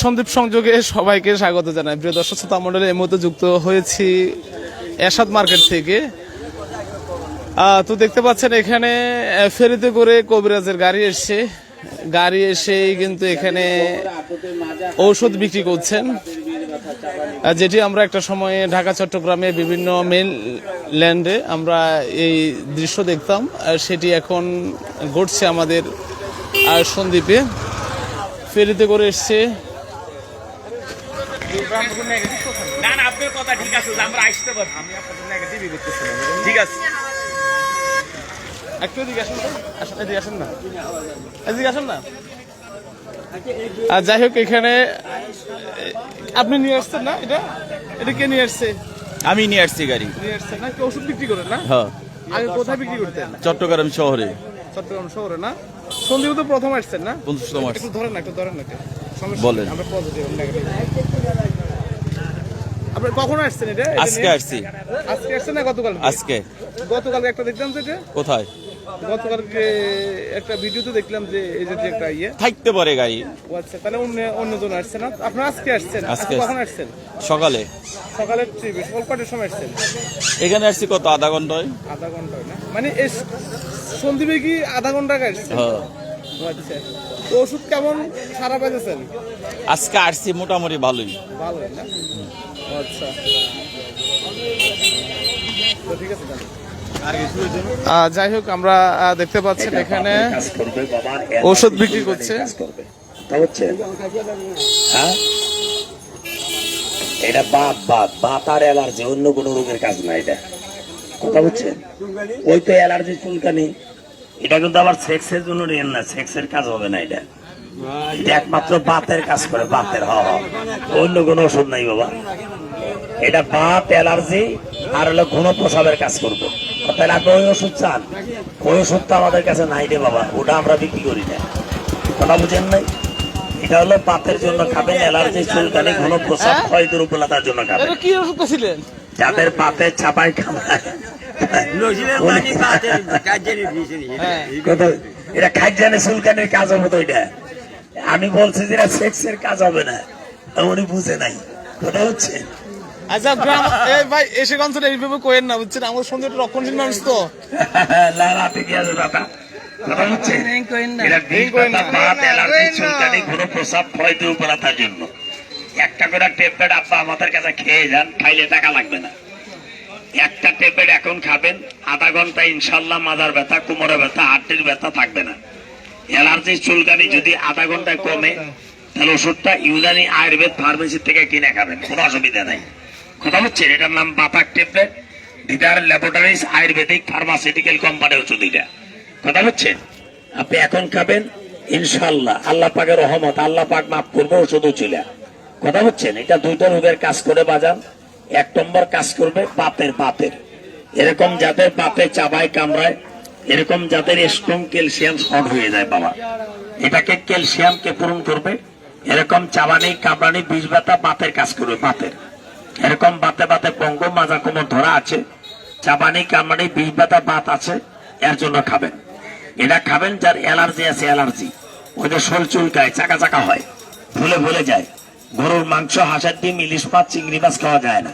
সন্দীপ সংযোগে সবাইকে স্বাগত জানাই। প্রিয় দর্শক, শ্রোতা মন্ডলী এই মুহূর্তে যুক্ত হয়েছি এরশাদ মার্কেট থেকে। তো দেখতে পাচ্ছেন এখানে ফেরিতে করে কবিরাজের গাড়ি এসছে। গাড়ি এসেই কিন্তু এখানে ঔষধ বিক্রি করছেন। যেটি আমরা একটা সময়ে ঢাকা, চট্টগ্রামে বিভিন্ন মেন ল্যান্ডে আমরা এই দৃশ্য দেখতাম। সেটি এখন ঘটছে আমাদের সন্দ্বীপে ফেরিতে করে এসছে। না না আপনার কথা ঠিক আছে আমরা আসতে পারব আমি আপনাদের নেগেটিভই করতেছিলাম ঠিক আছে। একটু এদিকে আসেন তো। এদিকে আসেন না। এদিকে আসেন না। আর যাই হোক এখানে আপনি নিয়ে আসছেন না এটা? এটা কে নিয়ে আসছে? আমি নিয়ে আসছি গাড়ি। নিয়ে আসছেন না? কি ওষুধ বিক্রি করেন না? হ্যাঁ। আগে কোথায় বিক্রি করতেন? চট্টগ্রাম শহরে। চট্টগ্রাম শহরে না? সন্দীপ তো প্রথম আসছেন না? পঞ্চাশতম একটু ধরেন না একটু ধরেন না। বলেন। আমরা পজিটিভ নেগেটিভ আপনি কখন আসছেন এটা? আজকে আসছি। আজকে আসছেন না গতকাল? আজকে। গতকালকে একটা দেখতাম যে এটা কোথায়? গতকালকে একটা ভিডিওতে দেখলাম যে এই একটা ইয়ে। থাকতে পারে গাড়ি ও আচ্ছা তাহলে অন্য অন্যজন আসছে না? আপনার আজকে আসছেন? আজকে আজকে কখন আসছেন? সকালে। সকালের ট্রিপে সকাল কটার সময় আসছেন। এখানে আসছি কত আধা ঘন্টায়? আধা ঘণ্টা হয় না? মানে এই সন্দীপে কি আধা ঘণ্টা আগে আসছেন? হ্যাঁ। আচ্ছা তো ওষুধ কেমন সারা পেয়েছেন আজকে আসছি মোটামুটি ভালোই। ভালো না? আচ্ছা। ঠিক আছে যাই হোক আমরা দেখতে পাচ্ছেন এখানে ঔষধ বিক্রি করছে। হ্যাঁ? এটা বাত বাত অ্যালার্জি অন্য কোনো রোগের কাজ না এটা। কথা বুঝছেন ওই তো অ্যালার্জি চুলকানি। এটা কিন্তু আবার সেক্সের জন্য নেন না সেক্সের কাজ হবে না এটা। এটা একমাত্র বাতের কাজ করে বাতের হ হ। অন্য কোনো ওষুধ নাই বাবা। এটা বাত অ্যালার্জি আর হলো ঘন প্রসাবের কাজ করবে। তাহলে ওই ওষুধ চান? ওই ওষুধটা আমাদের কাছে নাই রে বাবা ওটা আমরা বিক্রি করি না। কথা বুঝেন নাই? এটা হলো বাতের জন্য খাবেন অ্যালার্জি চুলকানি ঘন প্রসাব ক্ষয় দুর্বলতার জন্য খাবেন। কি ওষুধ ছিলেন যাদের খামায় হ্যাঁ। এটা খাইজানে চুলকানির কাজ হবে তো এটা। আমি বলছি যে এটা সেক্সের কাজ হবে না। উনি বুঝে নাই। কথা হচ্ছে? আচ্ছা গ্রাম এই ভাই এইভাবে কোয়েন না বুঝছেন? আমার সঙ্গে রক্ষণশীল মানুষ তো। আছে দাদা। একটা করে ট্যাবলেট আব্বা আমাদের কাছে খেয়ে যান খাইলে টাকা লাগবে না। একটা ট্যাবলেট এখন খাবেন আধা ঘণ্টা ইনশাল্লাহ মাজার ব্যথা কোমরে ব্যথা হাড্ডির ব্যথা থাকবে না। অ্যালার্জি চুলকানি যদি আধা ঘন্টায় কমে তাহলে ওষুধটা ইউনানি আয়ুর্বেদ ফার্মেসি থেকে কিনে খাবেন কোনো অসুবিধা নাই। কথা হচ্ছে, এটার নাম Batak tablet, Didar laboratories, Ayurvedic pharmaceutical company ওষুধ এটা। কথা হচ্ছে, আপনি এখন খাবেন ইনশাল্লাহ আল্লাহ পাকের রহমত, আল্লাহ পাক মাফ করবে ওষুধ ছিল কথা হচ্ছেন এটা দুইটা রোগের কাজ করে বাজান, এক নম্বর কাজ করবে বাতের বাতের এরকম যাদের বাতে চাবায়, কামড়ায়, এরকম যাদের স্ট্রং ক্যালসিয়াম শর্ট হয়ে যায়, বাবা। এটাকে ক্যালসিয়ামকে পূরণ করবে, এরকম চাবানি কামড়ানি বিষ ব্যথা বাতের কাজ করবে বাতের এরকম বাতে বাতে পঙ্গ মাজা কোমর ধরা আছে, চাবানি কামানি বিষ বাতা বাত আছে, এর জন্য খাবেন। এটা খাবেন যার অ্যালার্জি আছে, অ্যালার্জি। ওদের শোল চুলকায়, চাকা চাকা হয়, ভুলে ভুলে যায়। গরুর মাংস, হাঁসের ডিম, ইলিশ মাছ, চিংড়ি মাছ খাওয়া যায় না।